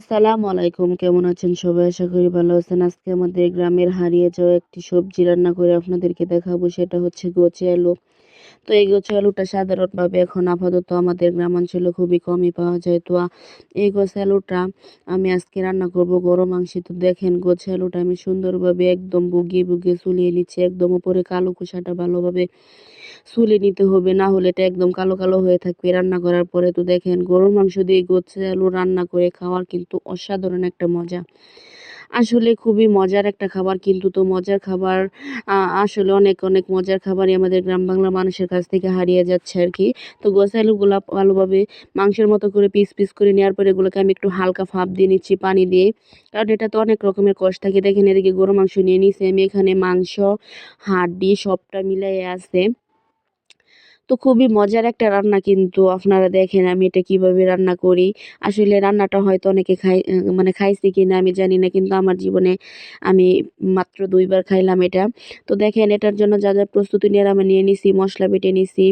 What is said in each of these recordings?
আসসালামু আলাইকুম, কেমন আছেন সবাই? আশা করি ভালো আছেন। আজকে আমাদের গ্রামের হারিয়ে যাওয়া একটি সবজি রান্না করে আপনাদেরকে দেখাবো। সেটা হচ্ছে গোচে আলু। তো এই গোছে আলুটা সাধারণভাবে এখন আপাতত আমাদের গ্রামাঞ্চলে খুবই কমই পাওয়া যায়। তো এই গোছে আলুটা আমি আজকে রান্না করব গরম মাংসে তো দেখেন গোছে আলুটা আমি সুন্দরভাবে একদম বুগিয়ে বুগিয়ে চুলিয়ে নিচ্ছি। একদম উপরে কালো কুসাটা ভালোভাবে সুলে নিতে হবে, না হলে এটা একদম কালো কালো হয়ে থাকবে। রান্না করার পরে তো দেখেন, গরুর মাংস দিয়ে গোছে আলু রান্না করে খাওয়ার কিন্তু অসাধারণ একটা মজা। আসলে খুবই মজার একটা খাবার কিন্তু তো মজার খাবার আসলে অনেক অনেক মজার খাবারই আমাদের গ্রাম বাংলার মানুষের কাছ থেকে হারিয়ে যাচ্ছে আর কি। তো গোছ আলুগুলো ভালোভাবে মাংসের মতো করে পিস পিস করে নেওয়ার পরে এগুলোকে আমি একটু হালকা ফাঁপ দিয়ে নিচ্ছি পানি দিয়ে। কারণ এটা তো অনেক রকমের কষ থাকে। দেখেন এদিকে গরু মাংস নিয়ে নিছি, আমি এখানে মাংস, হাড্ডি সবটা মিলাই আছে। তো খুবই মজার একটা রান্না কিন্তু আপনারা দেখেন আমি এটা কীভাবে রান্না করি। আসলে রান্নাটা হয়তো অনেকে খাই মানে খাইছি কি না আমি জানি না কিন্তু আমার জীবনে আমি মাত্র দুইবার খাইলাম এটা। তো দেখেন এটার জন্য যা যা প্রস্তুতি নিয়ে আমি নিয়ে নিছি, মশলা বেটে নিছি,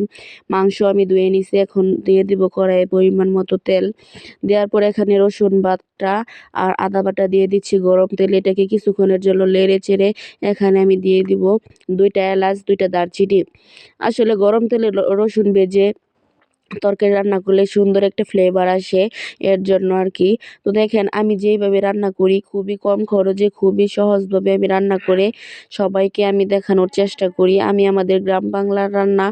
মাংস আমি ধুয়ে নিছি, এখন দিয়ে দিব কড়াইয়ে পরিমাণ মতো তেল। দেওয়ার পর এখানে রসুন বাটা আর আদা বাটা দিয়ে দিচ্ছি গরম তেলে। এটাকে কিছুক্ষণের জন্য লেড়ে চেড়ে এখানে আমি দিয়ে দিব দুইটা এলাচ, দুইটা দারচিনি। আসলে গরম তেলে রসুন ভেজে তরকারি রান্না করলে সুন্দর একটা ফ্লেভার আসে, এর জন্য আর কি তো দেখেন, আমি যেইভাবে রান্না করি, খুবই কম খরচে, খুবই সহজভাবে আমি রান্না করে সবাইকে আমি দেখানোর চেষ্টা করি। আমি আমাদের গ্রাম বাংলার রান্না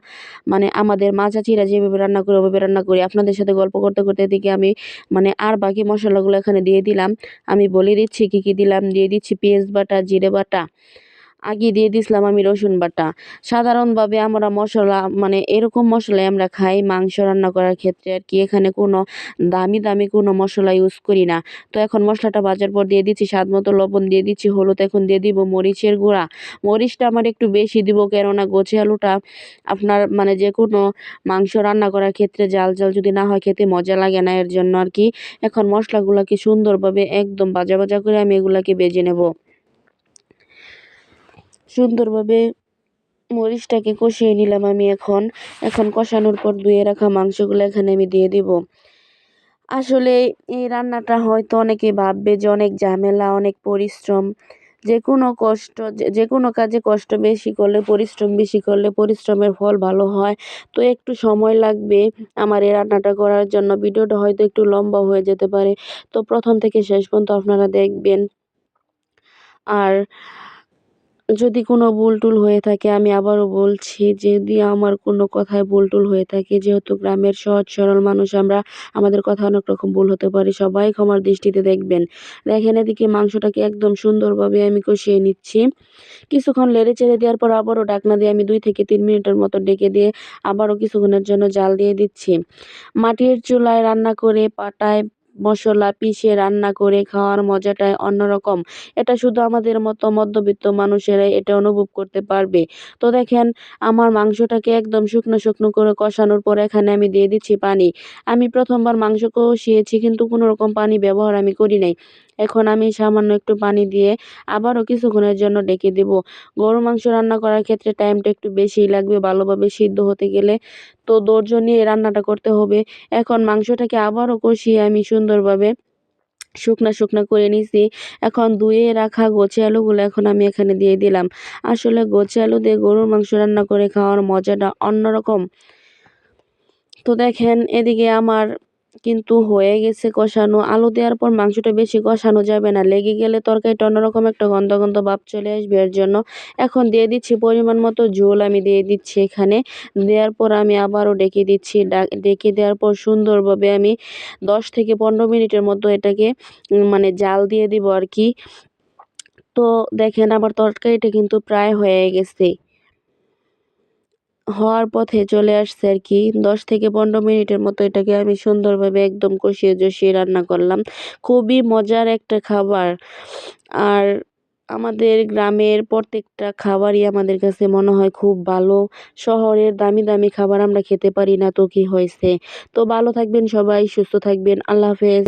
মানে আমাদের মা চাচিরা যেভাবে রান্না করে, ওভাবে রান্না করি। আপনাদের সাথে গল্প করতে করতে এদিকে আমি মানে আর বাকি মশলাগুলো এখানে দিয়ে দিলাম। আমি বলে দিচ্ছি কী কী দিলাম। দিয়ে দিচ্ছি পেঁয়াজ বাটা, জিরে বাটা আগে দিয়ে দিছিলাম আমি রসুন বাটা। সাধারণভাবে আমরা মশলা মানে এরকম মশলাই আমরা খাই, মাংস রান্না করার ক্ষেত্রে আর কি। এখানে কোনো দামি দামি কোনো মশলা ইউজ করি না। তো এখন মশলাটা ভাজার পর দিয়ে দিচ্ছি, স্বাদ মতো লবণ দিয়ে দিচ্ছি, হলুদ এখন দিয়ে দিব, মরিচের গুঁড়া। মরিচটা আমার একটু বেশি দিব কেননা গোছে আলুটা আপনার মানে যে কোনো মাংস রান্না করার ক্ষেত্রে জাল জাল যদি না হয় খেতে মজা লাগে না, এর জন্য আর কি। এখন মশলাগুলোকে সুন্দরভাবে একদম ভাজা ভাজা করে আমি এগুলাকে বেজে নেব। সুন্দরভাবে মরিচটাকে কষিয়ে নিলাম আমি এখন। এখন কষানোর পর ধুয়ে রাখা মাংসগুলো এখানে আমি দিয়ে দিব। আসলে এই রান্নাটা হয়তো অনেকে ভাববে যে অনেক ঝামেলা, অনেক পরিশ্রম। যে কোনো কষ্ট, যে কোনো কাজে কষ্ট বেশি করলে, পরিশ্রম বেশি করলে পরিশ্রমের ফল ভালো হয়। তো একটু সময় লাগবে আমার এই রান্নাটা করার জন্য। ভিডিওটা হয়তো একটু লম্বা হয়ে যেতে পারে। তো প্রথম থেকে শেষ পর্যন্ত আপনারা দেখবেন। আর যদি কোনো ভুল টুল হয়ে থাকে, আমি আবারও বলছি, যদি আমার কোনো কথায় ভুল টুল হয়ে থাকে, যেহেতু গ্রামের সহজ সরল মানুষ, আমরা, আমাদের কথা অনেক রকম ভুল হতে পারে, সবাই ক্ষমার দৃষ্টিতে দেখবেন। দেখেন এদিকে মাংসটাকে একদম সুন্দরভাবে আমি কষিয়ে নিচ্ছি। কিছুক্ষণ লেড়ে চেড়ে দেওয়ার পর আবারও ডাকনা দিয়ে আমি দুই থেকে তিন মিনিটের মতো ডেকে দিয়ে আবারও কিছুক্ষণের জন্য জাল দিয়ে দিচ্ছি। মাটির চুলায় রান্না করে পাটায় মশলা পিষে রান্না করে খাওয়ার মজাটাই অন্যরকম। এটা শুধু আমাদের মতো মধ্যবিত্ত মানুষেরাই এটা অনুভব করতে পারবে। তো দেখেন, আমার মাংসটাকে একদম শুকনো শুকনো করে কষানোর পর এখানে আমি দিয়ে দিচ্ছি পানি। আমি প্রথমবার মাংস কষিয়েছি কিন্তু কোনো রকম পানি ব্যবহার আমি করি নাই। এখন আমি সামান্য একটু পানি দিয়ে আবারও কিছুক্ষণের জন্য ডেকে দেব। গরু মাংস রান্না করার ক্ষেত্রে টাইমটা একটু বেশিই লাগবে। ভালোভাবে সিদ্ধ হতে গেলে তো ধৈর্য নিয়ে রান্নাটা করতে হবে। এখন মাংসটাকে আবারও কষিয়ে আমি সুন্দরভাবে শুকনা শুকনা করে নিছি। এখন ধুয়ে রাখা গোছে আলুগুলো এখন আমি এখানে দিয়ে দিলাম। আসলে গোছে আলু দিয়ে গরুর মাংস রান্না করে খাওয়ার মজাটা অন্যরকম। তো দেখেন, এদিকে আমার কিন্তু হয়ে গেছে কষানো। আলু দেওয়ার পর মাংসটা বেশি কষানো যাবে না। লেগে গেলে তরকারিটা অন্যরকম একটা গন্ধ গন্ধ ভাব চলে আসবে এর জন্য। এখন দিয়ে দিচ্ছি পরিমাণ মতো ঝোল আমি দিয়ে দিচ্ছি এখানে। দেওয়ার পর আমি আবারও ডেকে দিচ্ছি। ডেকে দেওয়ার পর সুন্দরভাবে আমি দশ থেকে পনেরো মিনিটের মতো এটাকে মানে জাল দিয়ে দিব আর কি। তো দেখেন আমার তরকারিটা কিন্তু প্রায় হয়ে গেছে। হওয়ার পথে চলে আসছে আর কি। দশ থেকে পনেরো মিনিটের মতো এটাকে আমি সুন্দরভাবে একদম কষিয়ে জষিয়ে রান্না করলাম। খুবই মজার একটা খাবার। আর আমাদের গ্রামের প্রত্যেকটা খাবারই আমাদের কাছে মনে হয় খুব ভালো। শহরের দামি দামি খাবার আমরা খেতে পারি না তো কি হয়েছে। তো ভালো থাকবেন সবাই, সুস্থ থাকবেন। আল্লাহ হাফেজ।